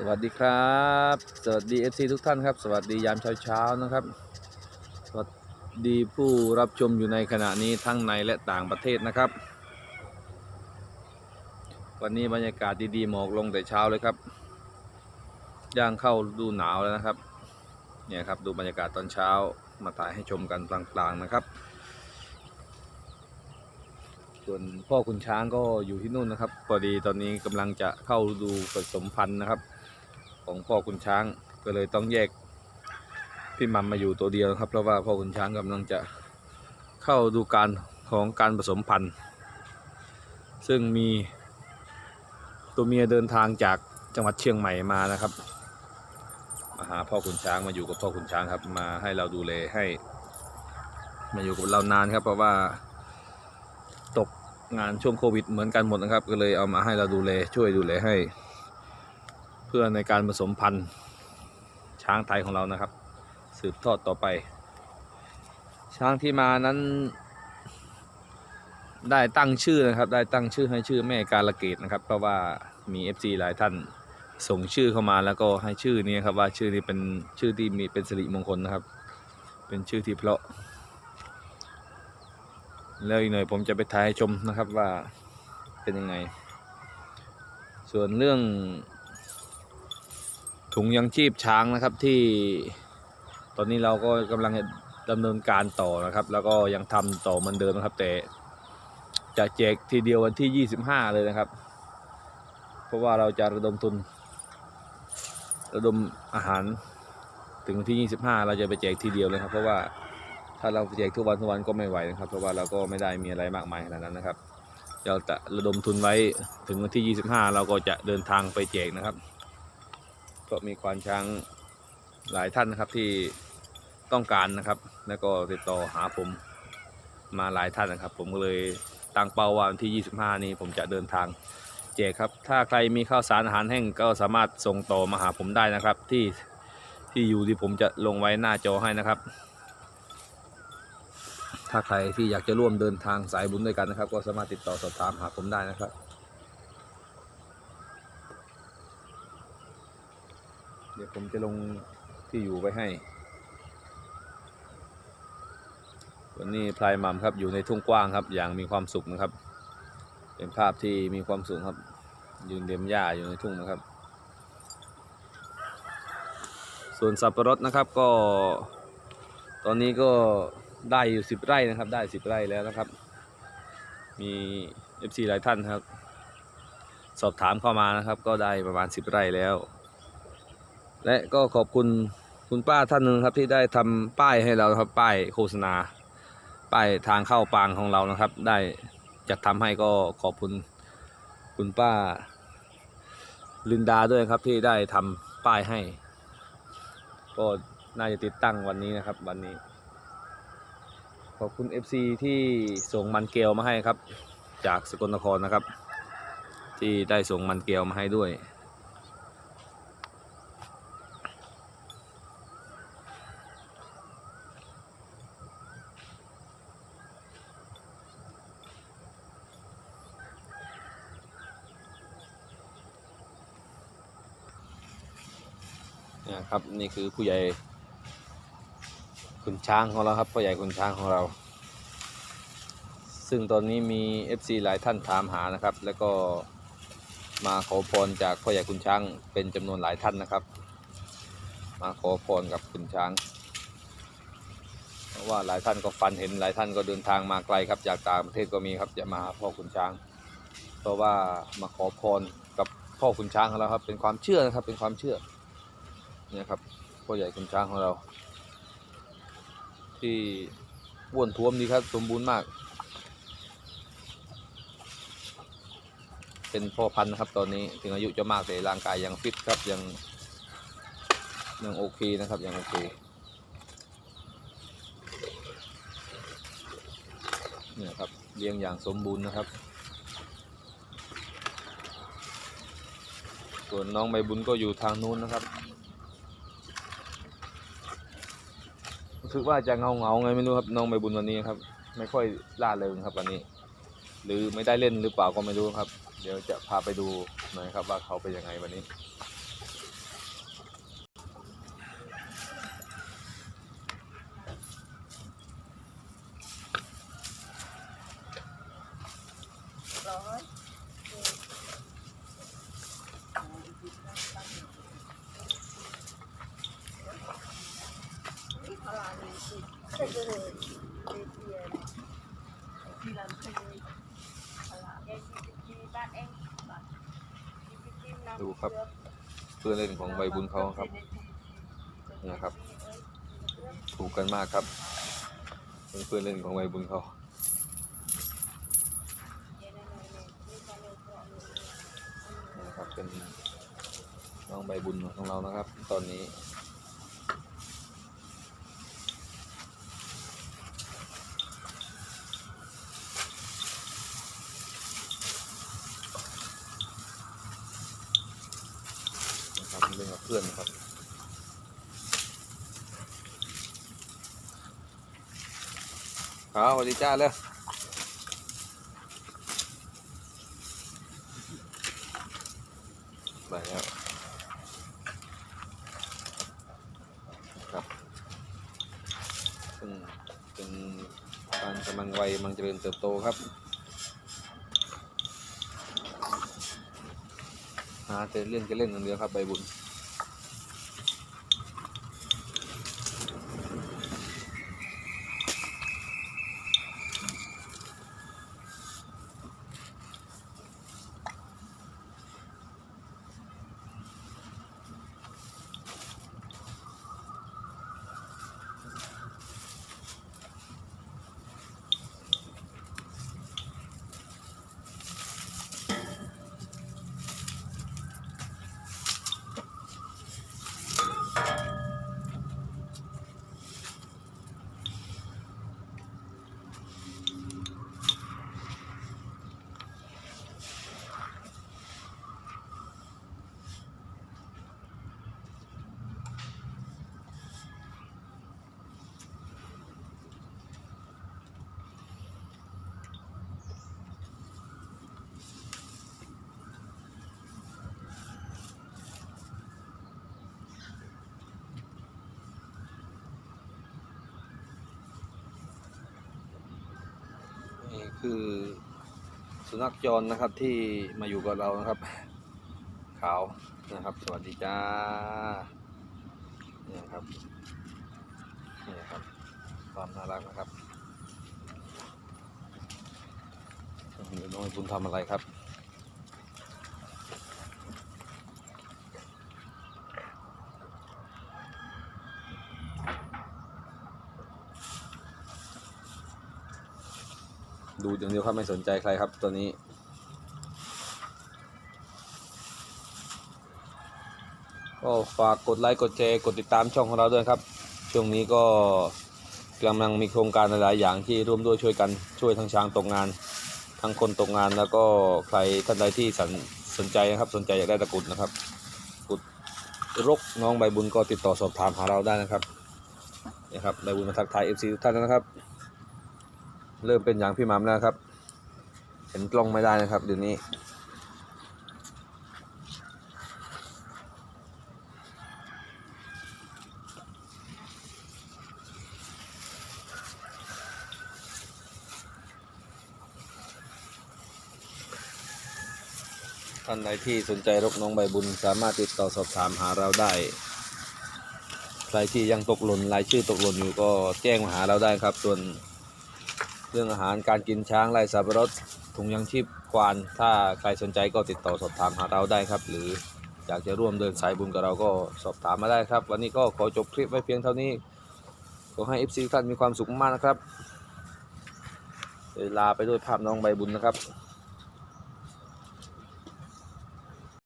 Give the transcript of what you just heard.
สวัสดีครับ สวัสดี FC ทุกท่านครับ สวัสดียามเช้าๆนะครับ สวัสดีผู้รับชมอยู่ในขณะนี้ทั้งในและต่างประเทศนะครับ วันนี้บรรยากาศดีๆหมอกลงแต่เช้าเลยครับ ย่างเข้าดูหนาวแล้วนะครับ เนี่ยครับดูบรรยากาศตอนเช้ามาถ่ายให้ชมกันพลางๆนะครับ ส่วนพ่อคุณช้างก็อยู่ที่นู่นนะครับพอดีตอนนี้กำลังจะเข้าดูผสมพันธุ์นะครับ ของพ่อคุณช้างก็เลยต้องแยกพี่มัมมาอยู่ตัวเดียวนะครับ เพราะว่าพ่อคุณช้างกำลังจะเข้าดูการของการผสมพันธุ์ ซึ่งมีตัวเมียเดินทางจากจังหวัดเชียงใหม่มานะครับมาหาพ่อคุณช้างมาอยู่กับพ่อคุณช้างครับมาให้เราดูแลให้ มาอยู่กับเรานานครับ เพราะว่าตกงานช่วงโควิดเหมือนกันหมดนะครับ ก็เลยเอามาให้เราดูแลช่วยดูแลให้ เพื่อในการผสมพันธุ์ช้างไทยของเรานะครับ สืบทอดต่อไป ช้างที่มานั้น ได้ตั้งชื่อนะครับ ได้ตั้งชื่อให้ชื่อแม่กาลเกตนะครับ เพราะว่ามี FC หลายท่านส่งชื่อเข้ามาแล้วก็ให้ชื่อนี้ครับว่าชื่อนี้เป็นชื่อที่มีเป็นสิริมงคลนะครับ เป็นชื่อที่เพราะ แล้วอีกหน่อยผมจะไปถ่ายให้ชมนะครับว่าเป็นยังไง ส่วนเรื่อง ถุงยังชีพช้างนะครับที่ตอนนี้เราก็กำลังดำเนินการต่อนะครับ แล้วก็ยังทำต่อเหมือนเดิมนะครับ แต่จะแจกทีเดียววันที่ 25 เลยนะครับ เพราะว่าเราจะระดมทุน ระดมอาหารถึงวันที่ 25 เราจะไปแจกทีเดียวเลยครับ เพราะว่าถ้าเราแจกทุกวันทุกวันก็ไม่ไหวนะครับ เพราะว่าเราก็ไม่ได้มีอะไรมากมายขนาดนั้นนะครับเราจะระดมทุนไว้ถึงวันที่ 25 เราก็จะเดินทางไปแจกนะครับ ก็มีควานช้างหลายท่านนะครับที่ต้องการนะครับ แล้วก็ติดต่อหาผมมาหลายท่านนะครับ ผมก็เลยตั้งเป้าว่าวันที่ 25 นี้ผมจะเดินทางแจกครับ ถ้าใครมีข้าวสารอาหารแห้งก็สามารถส่งต่อมาหาผมได้นะครับ ที่ที่อยู่ที่ผมจะลงไว้หน้าจอให้นะครับ ถ้าใครที่อยากจะร่วมเดินทางสายบุญด้วยกันนะครับ ก็สามารถติดต่อสอบถามหาผมได้นะครับ เดี๋ยวผมจะลงที่อยู่ไว้ให้วันนี้พลายหม่ำครับอยู่ในทุ่งกว้างครับ อย่างมีความสุขนะครับ เป็นภาพที่มีความสุขครับ ยืนเลียมหญ้าอยู่ในทุ่งนะครับ ส่วนสับปะรดนะครับก็ ตอนนี้ก็ได้อยู่สิบไร่นะครับ ได้สิบไร่แล้วนะครับ มี FC หลายท่านครับ สอบถามเข้ามานะครับ ก็ได้ประมาณสิบไร่แล้ว และก็ขอบคุณคุณป้าท่านหนึ่งครับที่ได้ทำป้ายให้เราครับป้ายโฆษณา ป้ายทางเข้าปางของเรานะครับ ได้จัดทำให้ก็ขอบคุณคุณป้า ลินดาด้วยครับที่ได้ทำป้ายให้ ก็น่าจะติดตั้งวันนี้นะครับ วันนี้ ขอบคุณ FC ที่ส่งมันเกลมาให้ครับ จากสกลนครนะครับ ที่ได้ส่งมันเกลมาให้ด้วย นะครับนี่คือผู้ใหญ่คุณช้างของเราครับผู้ใหญ่คุณช้างของเรา ซึ่งตอนนี้มี FC หลายท่านถามหานะครับ แล้วก็มาขอพรจากพ่อใหญ่คุณช้างเป็นจำนวนหลายท่านนะครับ มาขอพรกับคุณช้างเพราะว่าหลายท่านก็ฟันเห็นหลายท่านก็เดินทางมาไกลครับจากต่างประเทศก็มีครับจะมาหาพ่อคุณช้าง เพราะว่ามาขอพรกับพ่อคุณช้างของเราครับเป็นความเชื่อนะครับเป็นความเชื่อ เนี่ยครับพ่อใหญ่คุณช้างของเรา ที่อ้วนท้วมดีครับ สมบูรณ์มาก เป็นพ่อพันธุ์นะครับตอนนี้ถึงอายุจะมากแต่ร่างกายยังฟิตครับยังยังโอเคนะครับยังโอเคเนี่ยครับเลี้ยงอย่างสมบูรณ์นะครับ ส่วนน้องใบบุญก็อยู่ทางนู้นนะครับ รู้สึกว่าจะเงาเงาไงไม่รู้ครับน้องใบบุญวันนี้ครับ ไม่ค่อยล่าเริงครับวันนี้ หรือไม่ได้เล่นหรือเปล่าก็ไม่รู้ครับ เดี๋ยวจะพาไปดูหน่อยครับว่าเขาเป็นยังไงวันนี้ ดูครับเพื่อนเล่นของใบบุญเขาครับเนะครับ ถูกกันมากครับเป็นเพื่อนเล่นของใบบุญเขานะครับเป็นน้องใบบุญของเรานะครับ ตอนนี้ นะครับเล่นกับเพื่อนนะครับ เอาสวัสดีจ้าเลยไปแล้วครับซึ่งเป็นการกำลังวัยกำลังเจริญเติบโตครับ หาแต่เล่นก็เล่นอย่างเดียวครับใบบุญ นี่ คือสุนัขจรนะครับที่มาอยู่กับเรานะครับ ขาวนะครับ สวัสดีจ้าเนี่ยครับเนี่ยครับความน่ารักนะครับหนูน้องคุณทำอะไรครับ ดูอย่างเดียวครับไม่สนใจใครครับตัวนี้ ก็ฝากกดไลค์กดแชร์กดติดตามช่องของเราด้วยครับ ช่วงนี้ก็กำลังมีโครงการหลาย ๆ อย่างที่ร่วมด้วยช่วยกันช่วยทั้งช้างตกงาน ทั้งคนตกงานแล้วก็ใครท่านใดที่สนสนใจนะครับสนใจอยากได้ตะกุดนะครับกุดรกน้องใบบุญก็ติดต่อสอบถามหาเราได้นะครับนี่ครับใบบุญมาทักทายเอฟซีทุกท่านนะครับ เริ่มเป็นอย่างพี่มัมแล้วครับ เห็นกล้องไม่ได้นะครับเดี๋ยวนี้ ท่านใดที่สนใจรกน้องใบบุญสามารถติดต่อสอบถามหาเราได้ใครที่ยังตกหล่นรายชื่อตกหล่นอยู่ก็แจ้งมาหาเราได้ครับ ส่วน เรื่องอาหารการกินช้างไร่สับปะรดถุงยังชีพควาน ถ้าใครสนใจก็ติดต่อสอบถามหาเราได้ครับ หรืออยากจะร่วมเดินสายบุญกับเราก็สอบถามมาได้ครับ วันนี้ก็ขอจบคลิปไว้เพียงเท่านี้ขอให้ FC ทุกท่านมีความสุขมากนะครับ เวลาไปด้วยภาพน้องใบบุญนะครับ